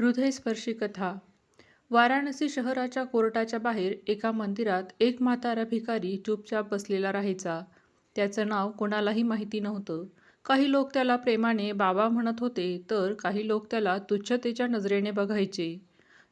हृदयस्पर्शी कथा वाराणसी शहराच्या कोर्टाच्या बाहेर एका मंदिरात एक म्हातारा भिकारी चुपचाप बसलेला राहायचा. त्याचं नाव कोणालाही माहिती नव्हतं. काही लोक त्याला प्रेमाने बाबा म्हणत होते तर काही लोक त्याला तुच्छतेच्या नजरेने बघायचे.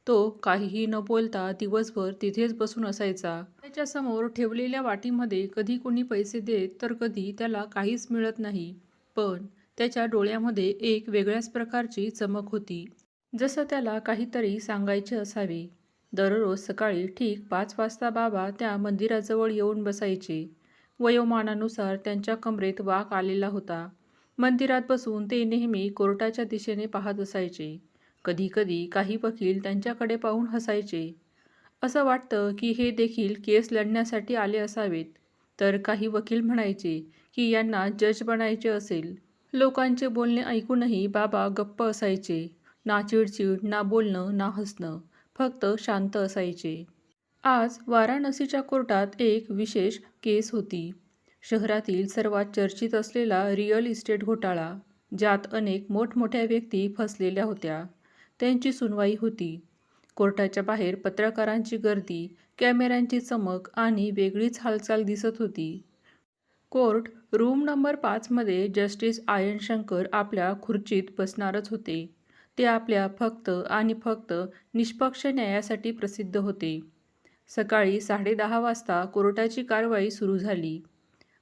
तो काहीही न बोलता दिवसभर तिथेच बसून असायचा. त्याच्यासमोर ठेवलेल्या वाटीमध्ये कधी कोणी पैसे देत तर कधी त्याला काहीच मिळत नाही. पण त्याच्या डोळ्यामध्ये एक वेगळ्याच प्रकारची चमक होती. जसं त्याला काहीतरी सांगायचे असावे. दररोज सकाळी ठीक पाच वाजता बाबा त्या मंदिराजवळ येऊन बसायचे. वयोमानानुसार त्यांच्या कमरेत वाक आलेला होता. मंदिरात बसून ते नेहमी कोर्टाच्या दिशेने पाहत असायचे. कधीकधी काही वकील त्यांच्याकडे पाहून हसायचे. असं वाटतं की हे देखील केस लढण्यासाठी आले असावेत. तर काही वकील म्हणायचे की यांना जज बनायचे असेल. लोकांचे बोलणे ऐकूनही बाबा गप्प असायचे. ना चिडचिड ना बोलणं ना हसणं फक्त शांत असायचे. आज वाराणसीच्या कोर्टात एक विशेष केस होती. शहरातील सर्वात चर्चित असलेला रिअल इस्टेट घोटाळा ज्यात अनेक मोठमोठ्या व्यक्ती फसलेल्या होत्या. त्यांची सुनवाई होती. कोर्टाच्या बाहेर पत्रकारांची गर्दी कॅमेऱ्यांची चमक आणि वेगळीच हालचाल दिसत होती. कोर्ट रूम नंबर पाचमध्ये जस्टिस आयन शंकर आपल्या खुर्चीत बसणारच होते. ते आपल्या फक्त आणि फक्त निष्पक्ष न्यायासाठी प्रसिद्ध होते. सकाळी साडेदहा वाजता कोर्टाची कारवाई सुरू झाली.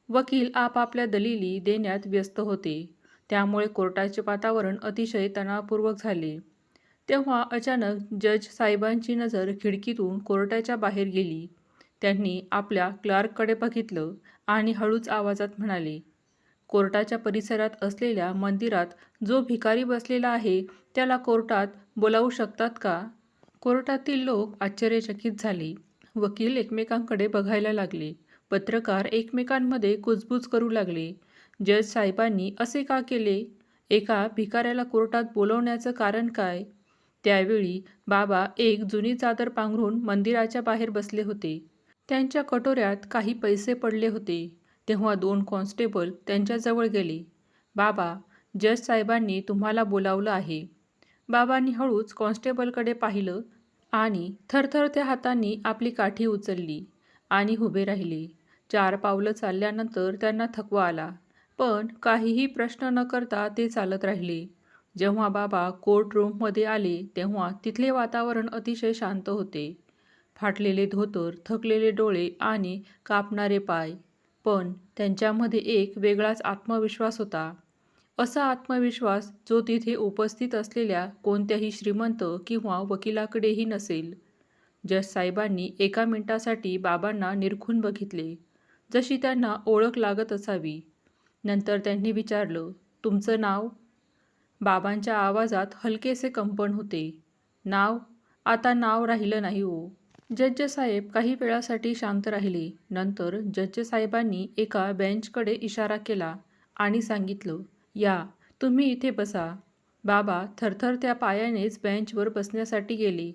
वकील आपापल्या दलिली देण्यात व्यस्त होते. त्यामुळे कोर्टाचे वातावरण अतिशय तणावपूर्वक झाले. तेव्हा अचानक जज साहेबांची नजर खिडकीतून कोर्टाच्या बाहेर गेली. त्यांनी आपल्या क्लार्ककडे बघितलं आणि हळूच आवाजात म्हणाले कोर्टाच्या परिसरात असलेल्या मंदिरात जो भिकारी बसलेला आहे त्याला कोर्टात बोलावू शकतात का? कोर्टातील लोक आश्चर्यचकित झाले. वकील एकमेकांकडे बघायला लागले. पत्रकार एकमेकांमध्ये कुजबूज करू लागले. जज साहेबांनी असे का केले? एका भिकाऱ्याला कोर्टात बोलवण्याचं कारण काय? त्यावेळी बाबा एक जुनी चादर पांघरून मंदिराच्या बाहेर बसले होते. त्यांच्या कटोऱ्यात काही पैसे पडले होते. तेव्हा दोन कॉन्स्टेबल त्यांच्याजवळ गेले. बाबा जज साहेबांनी तुम्हाला बोलावलं आहे. बाबांनी हळूच कॉन्स्टेबलकडे पाहिलं आणि थरथरत्या हातांनी आपली काठी उचलली आणि उभे राहिले. चार पावलं चालल्यानंतर त्यांना थकवा आला पण काहीही प्रश्न न करता ते चालत राहिले. जेव्हा बाबा कोर्ट रूममध्ये आले तेव्हा तिथले वातावरण अतिशय शांत होते. फाटलेले धोतर थकलेले डोळे आणि कापणारे पाय पण त्यांच्यामध्ये एक वेगळाच आत्मविश्वास होता. असा आत्मविश्वास जो तिथे उपस्थित असलेल्या कोणत्याही श्रीमंत किंवा वकिलाकडेही नसेल. जस साहेबांनी एका मिनिटासाठी बाबांना निरखून बघितले जशी त्यांना ओळख लागत असावी. नंतर त्यांनी विचारलं तुमचं नाव? बाबांच्या आवाजात हलकेसे कंपन होते. नाव? आता नाव राहिलं नाही हो. जज साहेब काही वेळासाठी शांत राहिले. नंतर जज साहेबांनी एका बेंचकडे इशारा केला आणि सांगितलं या तुम्ही इथे बसा. बाबा थरथर त्या पायानेच बेंचवर बसण्यासाठी गेले.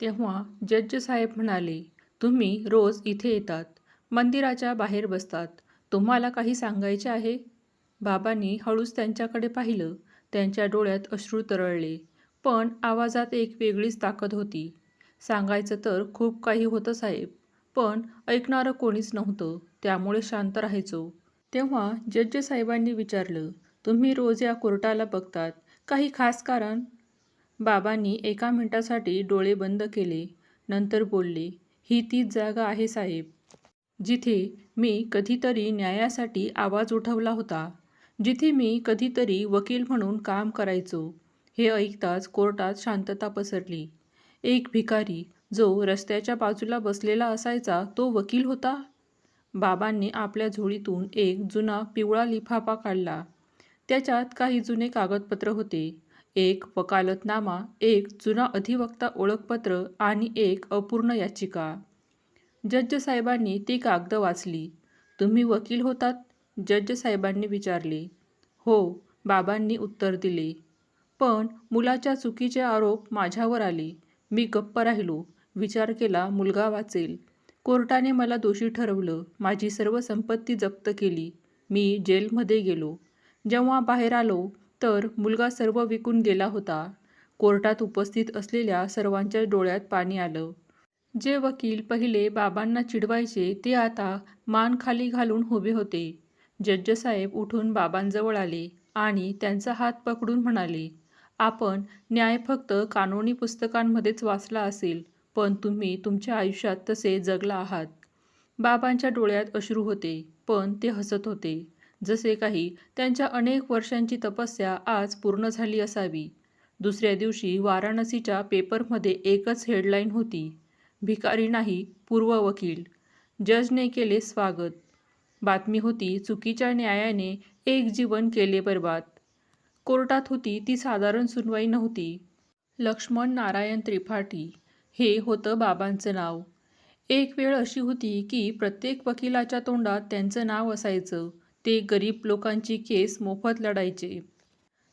तेव्हा जज साहेब म्हणाले तुम्ही रोज इथे येतात. मंदिराच्या बाहेर बसतात. तुम्हाला काही सांगायचे आहे? बाबांनी हळूच त्यांच्याकडे पाहिलं. त्यांच्या डोळ्यात अश्रू तरळले. पण आवाजात एक वेगळीच ताकद होती. सांगायचं तर खूप काही होतं साहेब पण ऐकणारं कोणीच नव्हतं. त्यामुळे शांत राहायचो. तेव्हा जज साहेबांनी विचारलं तुम्ही रोज या कोर्टाला बघतात? काही खास कारण? बाबांनी एका मिनिटासाठी डोळे बंद केले. नंतर बोलले ही तीच जागा आहे साहेब जिथे मी कधीतरी न्यायासाठी आवाज उठवला होता जिथे मी कधीतरी वकील म्हणून काम करायचो. हे ऐकताच कोर्टात शांतता पसरली. एक भिकारी जो रस्त्याच्या बाजूला बसलेला असायचा तो वकील होता. बाबांनी आपल्या झोळीतून एक जुना पिवळा लिफाफा काढला. त्याच्यात काही जुने कागदपत्र होते. एक वकालतनामा एक जुना अधिवक्ता ओळखपत्र आणि एक अपूर्ण याचिका. जज साहेबांनी ती कागद वाचली. तुम्ही वकील होतात? जज साहेबांनी विचारले. हो बाबांनी उत्तर दिले. पण मुलाच्या चुकीचे आरोप माझ्यावर आले. मी गप्प राहिलो विचार केला मुलगा वाचेल. कोर्टाने मला दोषी ठरवलं माझी सर्व संपत्ती जप्त केली. मी जेलमध्ये गेलो. जेव्हा बाहेर आलो तर मुलगा सर्व विकून गेला होता. कोर्टात उपस्थित असलेल्या सर्वांच्या डोळ्यात पाणी आलं. जे वकील पहिले बाबांना चिडवायचे ते आता मान खाली घालून उभे होते. जज्जसाहेब उठून बाबांजवळ आले आणि त्यांचा हात पकडून म्हणाले आपण न्याय फक्त कानोनी पुस्तकांमध्येच वाचला असेल पण तुम्ही तुमच्या आयुष्यात तसे जगला आहात. बाबांच्या डोळ्यात अश्रू होते पण ते हसत होते. जसे काही त्यांच्या अनेक वर्षांची तपस्या आज पूर्ण झाली असावी. दुसऱ्या दिवशी वाराणसीच्या पेपरमध्ये एकच हेडलाईन होती भिकारी नाही पूर्व वकील. जजने केले स्वागत. बातमी होती चुकीच्या न्यायाने एक जीवन केले बर्बाद. कोर्टात होती ती साधारण सुनवाई नव्हती. लक्ष्मण नारायण त्रिपाठी हे होतं बाबांचं नाव. एक वेळ अशी होती की प्रत्येक वकिलाच्या तोंडात त्यांचं नाव असायचं. ते गरीब लोकांची केस मोफत लढायचे.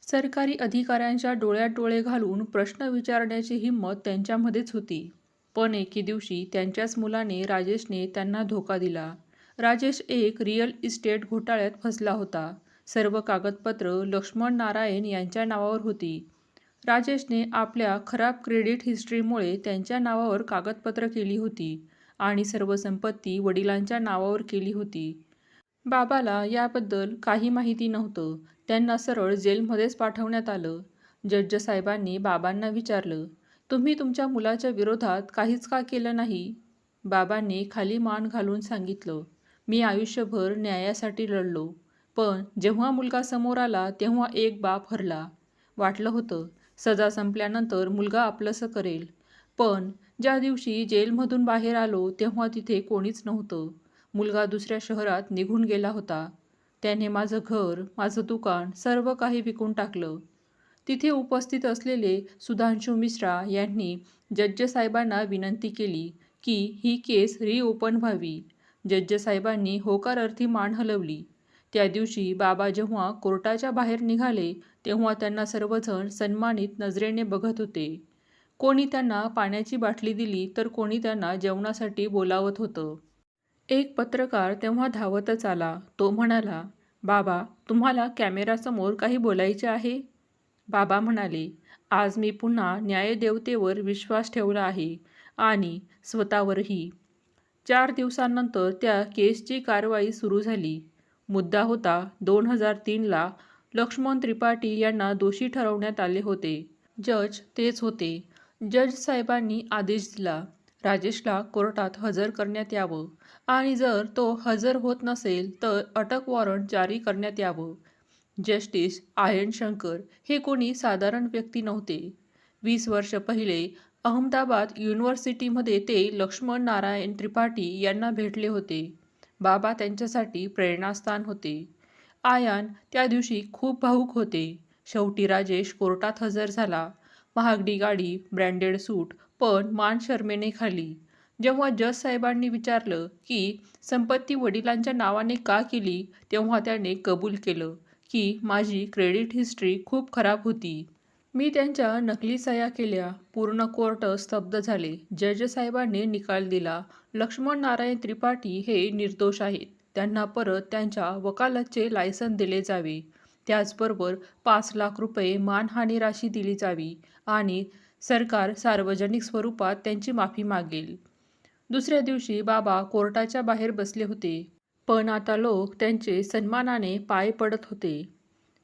सरकारी अधिकाऱ्यांच्या डोळ्यात डोळे घालून प्रश्न विचारण्याची हिंमत त्यांच्यामध्येच होती. पण एके दिवशी त्यांच्याच मुलाने राजेशने त्यांना धोका दिला. राजेश एक रिअल इस्टेट घोटाळ्यात फसला होता. सर्व कागदपत्र लक्ष्मण नारायण यांच्या नावावर होती. राजेशने आपल्या खराब क्रेडिट हिस्ट्रीमुळे त्यांच्या नावावर कागदपत्र केली होती आणि सर्व संपत्ती वडिलांच्या नावावर केली होती. बाबाला याबद्दल काही माहिती नव्हतं. त्यांना सरळ जेलमध्येच पाठवण्यात आलं. जड्ज साहेबांनी बाबांना विचारलं तुम्ही तुमच्या मुलाच्या विरोधात काहीच का केलं नाही? बाबांनी खाली मान घालून सांगितलं मी आयुष्यभर न्यायासाठी लढलो. पण जेव्हा मुलगा समोर आला तेव्हा एक बाप हरला. वाटलं होतं सजा संपल्यानंतर मुलगा आपलंसं करेल. पण ज्या दिवशी जेलमधून बाहेर आलो तेव्हा तिथे कोणीच नव्हतं. मुलगा दुसऱ्या शहरात निघून गेला होता. त्याने माझं घर माझं दुकान सर्व काही विकून टाकलं. तिथे उपस्थित असलेले सुधांशू मिश्रा यांनी जज्ज साहेबांना विनंती केली की ही केस रिओपन व्हावी. जज्ज साहेबांनी होकार अर्थी मान हलवली. त्या दिवशी बाबा जेव्हा कोर्टाच्या बाहेर निघाले तेव्हा त्यांना सर्वजण सन्मानित नजरेने बघत होते. कोणी त्यांना पाण्याची बाटली दिली तर कोणी त्यांना जेवणासाठी बोलावत होतं. एक पत्रकार तेव्हा धावतच आला. तो म्हणाला बाबा तुम्हाला कॅमेरासमोर काही बोलायचे आहे? बाबा म्हणाले आज मी पुन्हा न्यायदेवतेवर विश्वास ठेवला आहे आणि स्वतःवरही. चार दिवसांनंतर त्या केसची कारवाई सुरू झाली. मुद्दा होता दोन हजार तीनला लक्ष्मण त्रिपाठी यांना दोषी ठरवण्यात आले होते. जज तेच होते. जज साहेबांनी आदेश दिला. राजेशला कोर्टात हजर करण्यात यावं आणि जर तो हजर होत नसेल तर अटक वॉरंट जारी करण्यात यावं. जस्टिस आयन शंकर हे कोणी साधारण व्यक्ती नव्हते. वीस वर्ष पहिले अहमदाबाद युनिव्हर्सिटीमध्ये ते लक्ष्मण नारायण त्रिपाठी यांना भेटले होते. बाबा त्यांच्यासाठी प्रेरणास्थान होते. आयान त्या दिवशी खूप भाऊक होते. शेवटी राजेश कोर्टात हजर झाला. महागडी गाडी ब्रँडेड सूट पण मान शर्मेने खाली. जेव्हा जज साहेबांनी विचारलं की संपत्ती वडिलांच्या नावाने का केली तेव्हा त्याने कबूल केलं की माझी क्रेडिट हिस्ट्री खूप खराब होती. मी त्यांच्या नकली सह्या केल्या. पूर्ण कोर्ट स्तब्ध झाले. जज साहेबांनी निकाल दिला. लक्ष्मण नारायण त्रिपाठी हे निर्दोष आहेत. त्यांना परत त्यांच्या वकालतचे लायसन दिले जावे. त्याचबरोबर पाच लाख रुपये मानहानी राशी दिली जावी आणि सरकार सार्वजनिक स्वरूपात त्यांची माफी मागेल. दुसऱ्या दिवशी बाबा कोर्टाच्या बाहेर बसले होते. पण आता लोक त्यांचे सन्मानाने पाय पडत होते.